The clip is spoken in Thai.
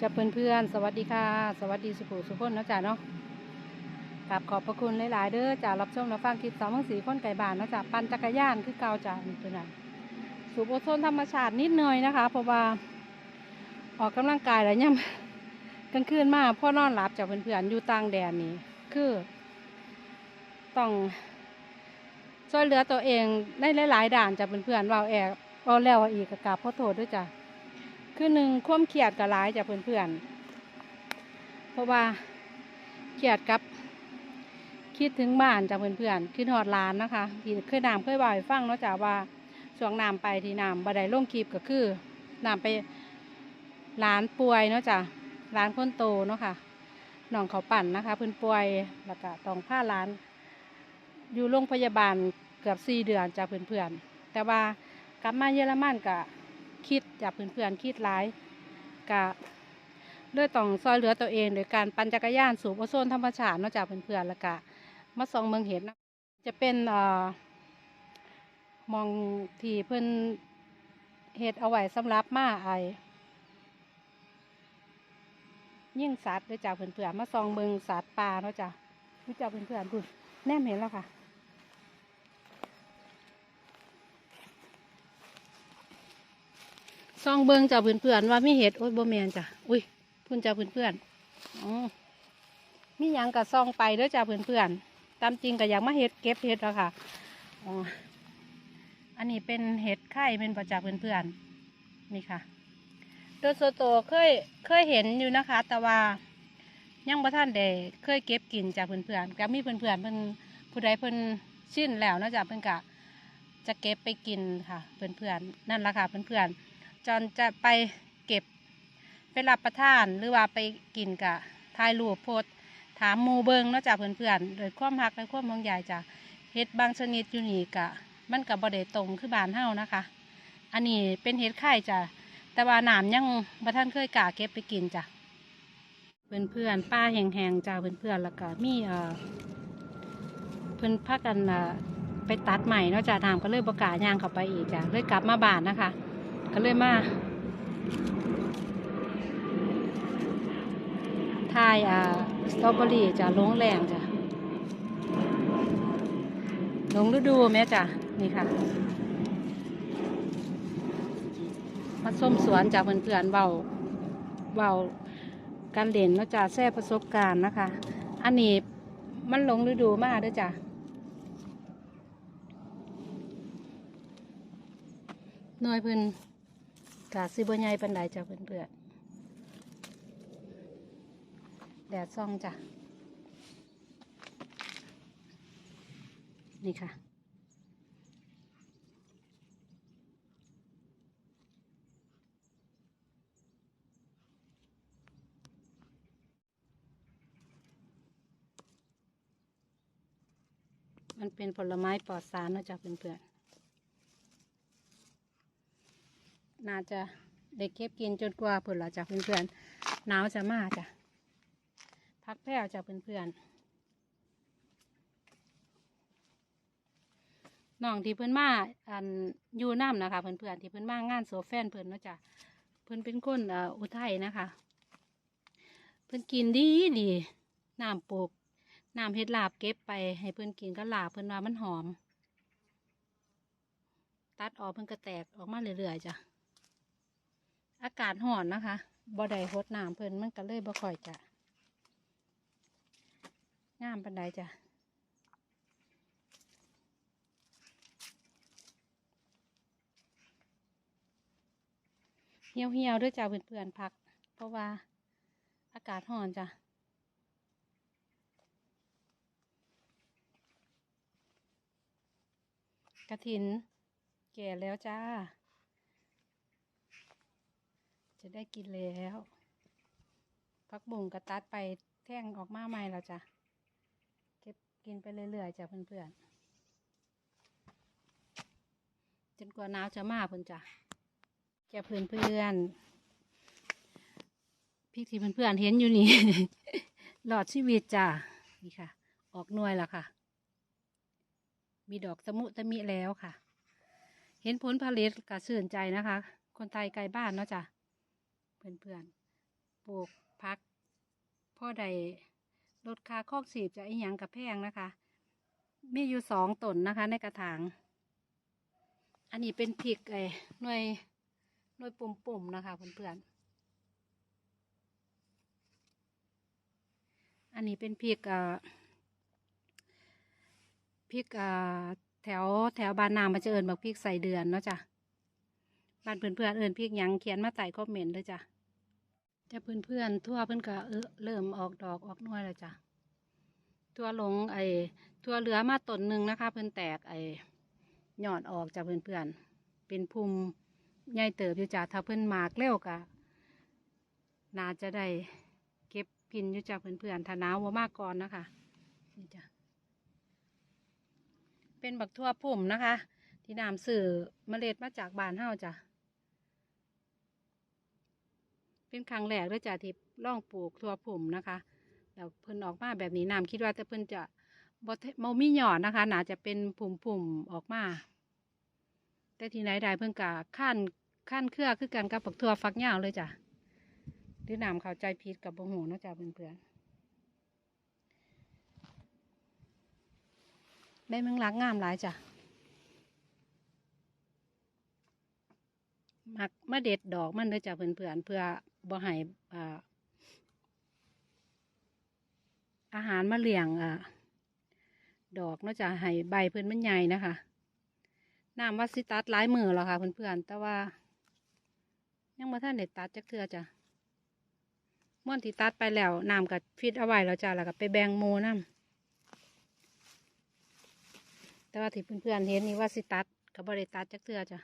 จะเพื่อนเพื่อนสวัสดีค่ะ สวัสดีสุขุสุพนนะจ้ะเนาะกับขอบพระคุณหลาย ๆ เด้อจ้ารับชมรับฟังคลิปสาวเมืองสีคนไก่บานนะจ้ะปั่นจักรยานคือเก่าจ้ะตัวนั้นสูบโอโซนธรรมชาตินิดหน่อยนะคะ เพราะว่า ออกกำลังกายแล้วย่ำกลางคืนมากพ่อนอนหลับจากเพื่อนๆอยู่ต่างแดนนี่คือ ต้องช่วยเหลือตัวเองในหลาย ๆ ด่านจากเพื่อนๆเว่าแอบเอาแล้วอีกกกราบขอโทษด้วยจ้ะ คือหนึ่งความเครียดกับร้ายจากเพื่อนๆ เพราะว่าเครียดกับคิดถึงบ้านจากเพื่อนๆคิดหอดร้านนะคะที่เคยนามเคยบ่อยฟังเนาะจ้ะว่าช่วงนามไปที่นามบัไดล่งคลิปก็คือนามไปร้านป่วยเนาะจ้ะร้านคนโตเนาะค่ะน้องเขาปั่นนะคะเพื่อนป่วยแล้วก็ต้องผ้าร้าน อยู่โรงพยาบาลเกือบสี่เดือนจากเพื่อนๆแต่ว่ากลับมาเยอรมันก็ คิดจากเพื่อนๆคิดร้ายกะเลือต้องซอยเหลือตัวเอง โดยการปั่นจักรยานสูบโอโซนธรรมชาตินอกจากเพื่อนๆแล้วก็มาส่องเมืองเห็นนะจะเป็นอมองที่เพื่อนเฮ็ดเอาไว้สำหรับมาไอยิ่งสัตว์ด้วยจากเพื่อนๆมาส่องเมืองสัตว์ป่าเนาะจ้ะรู้จักเพื่อนๆคุณแนมเห็นแล้วค่ะ ซองเบิงจ้าเพื่อนๆว่ามีเห็ดโอ้ยบ่แมนจ้ะอุ้ยพุ่นจ้าเพื่อนๆอ๋อมียังกับซองไปเด้อจ้าเพื่อนๆตามจริงก็อยากมาเห็ดเก็บเห็ดแล้วค่ะอ๋ออันนี้เป็นเห็ดไข่เป็นประจักษ์เพื่อนๆนี่ค่ะโดยส่วนตัวเคยเคยเห็นอยู่นะคะ แต่ว่ายังบ่ท่านได้เคยเก็บกินจากเพื่อนๆก็มีเพื่อนๆเพิ่นผู้ใดเพิ่นชินแล้วนะจ้ะเพิ่นกะจะเก็บไปกินค่ะ เพื่อนๆนั่นละค่ะเพื่อนๆ จอนจะไปเก็บไปรับประทานหรือว่าไปกินกะถ่ายรูปโพสต์ถามมูเบิงเนาะจากเพื่อนๆโดยความรักและความห่วงใยจ้ะเห็ดบางชนิดอยู่นี่กะ มันกับบไดตรงคือบานเฮานะคะ อันนี้เป็นเห็ดไข่จ้ะแต่ว่าหนามยังบ่ท่านเคยกะเก็บไปกินจ้ะเพื่อนๆป้าแห้งๆจ้ะเพื่อนๆแล้วก็มีเอ่อเพิ่นพากันไปตัดใหม่นาะจ้ะน้ำก็เลยบกล้าย่างเข้าไปอีกจ้ะเลยกลับมาบ้านนะคะ ก็เลยมาทายอ่าสตรอเบอรี่จะลงแรงจ้ะลงฤดูแม่จ้ะนี่ค่ะมาส้มสวนจากเพื่อนๆเบาเบาการเด่นเนาะจ้ะแท้ประสบการณ์นะคะ อันนี้มันลงฤดูมากด้วยจ้ะหน่วยเพิ่น กาซิบใหญ่ปันไดจ้ะเพื่อนๆแดดซ่องจ้ะ นี่ค่ะมันเป็นผลไม้ปลอดสารนะจ้ะเพื่อนๆ น่าจะได้เก็บกินจนกว่าเพื่อนละจากเพื่อนๆหนาวจะมาจ้ะพักแพ้วจากเพื่อนๆน้องที่เพื่อนมาอันอยู่น้ำนะคะเพื่อนๆที่เพื่อนมางานโซแฟนเพื่อนเนาะจ้ะเพื่อนเป็นคนอ,อุทัยนะคะ เพื่อนกินดีดีน้ำปลูกน้ำเฮ็ดลาบเก็บไปให้เพื่อนกินก็ลาบเพื่อนว่ามันหอม ตัดออกเพื่อนก็แตกออกมาเรื่อยๆจ้ะ อากาศห่อนนะคะบ่ได้หดน้ำเพิ่นมันก็เลยบ่ค่อยจะงามปันใดจ้ะเหี่ยวเหี่ยวด้วยจ้ะเพื่อนๆพัก เพราะว่าอากาศห่อนจ้ะกระถิน แก่แล้วจ้า จะได้กินแล้วพักบุ่งกระตัดไปแท่งออกมาใหม่แล้วจ้ะ เก็บกินไปเรื่อยๆจ้ะเพื่อนๆจนกว่าหนาวจะมาเพื่อนจ้ะจะเพื่อนเพื่อนๆพี่ที่เพื่อนเห็นอยู่นี่ หลอดชีวิตจ้ะนี่ค่ะ ออกหน่วยแล้วค่ะ มีดอกตะมุตะมิแล้วค่ะ เห็นผลผลิตกระเสื่นใจนะคะ คนไทยไกลบ้านเนาะจ้ะ เพื่อนๆปปลูกพักพ่อใดลดค่าคอกสีบจะอีหยังกับแพงนะคะ มีอยู่สองต้นนะคะ ในกระถาง อันนี้เป็นพริกไอ้หน่วยหน่วยปุ่มๆนะคะเพื่อนๆอันนี้เป็นพริกอ่อพริกอ่อแถวแถวบานนามาจะเอิญบักพริกใส่เดือนเนาะจ้ะ บ้านเพื่อนๆเอิญพริกหยังเขียนมาใต้คอมเมนต์เลยจ้ะจะเพื่อนๆทั่วเพื่อนก็เออเริ่มออกดอกออกน่วยแล้วจ้ะทั่วลงไอ้ทั่วเหลือมาต้นหนึ่งนะคะ เพิ่อนแตกไอ้ยอดออกจากเพื่อนๆเป็นภูมิใหญ่เติบอยู่จ้ะถ้าเพิ่อนหมากเร็วกะน่าจะได้เก็บกินอยู่จากเพื่อนๆถ้าหนาวว่ามากก่อนนะคะนี่จ้ะเป็นบักทั่วพุ่มนะคะ ที่นำสื่อเมล็ดมาจากบานเฮาจ้ะ เป็นครั้งแรกเลยจ้ะที่ล่องปลูกทั่วพุ่มนะคะแล้วเพิ่นออกมาแบบนี้น้ำคิดว่าแต่เพิ่นจะบ่เทบ่มีหยอดนะคะน่าจะเป็นผุ่มๆออกมา แต่ทีไหนได้เพิ่นกะขั้นขั้นเครือคือกันกับปักทั่วฟักยาวเลยจ้ะหรือน้ำเข้าใจผิดกับบ่ฮู้เนะจ้ะเพื่อนๆได้มึงรักงามหลายจ้ะมักมาเด็ดดอกมันเด้อจ้ะเพื่อนๆเพื่อบ่ให้อ่าอาหารมาเลี้ยงอะดอกนาะจะให้ใบเพิ่อนมันใหญ่นะคะน้ำว่าสิตัดหลายมือแล้วค่ะ เพื่อนๆแต่ว่า ยังบ่ทันได้ตัดจักเทื่อจ้ะม่วนที่ตัดไปแล้วน้ำกับฟิตเอาไว้แล้วจ้ะแล้วก็ไปแบ่งหมูน้ำแต่ว่าที่เพื่อนๆเห็นนี่ว่าสิตัดก็บ่ได้ตัดจักเทื่อจ้ะ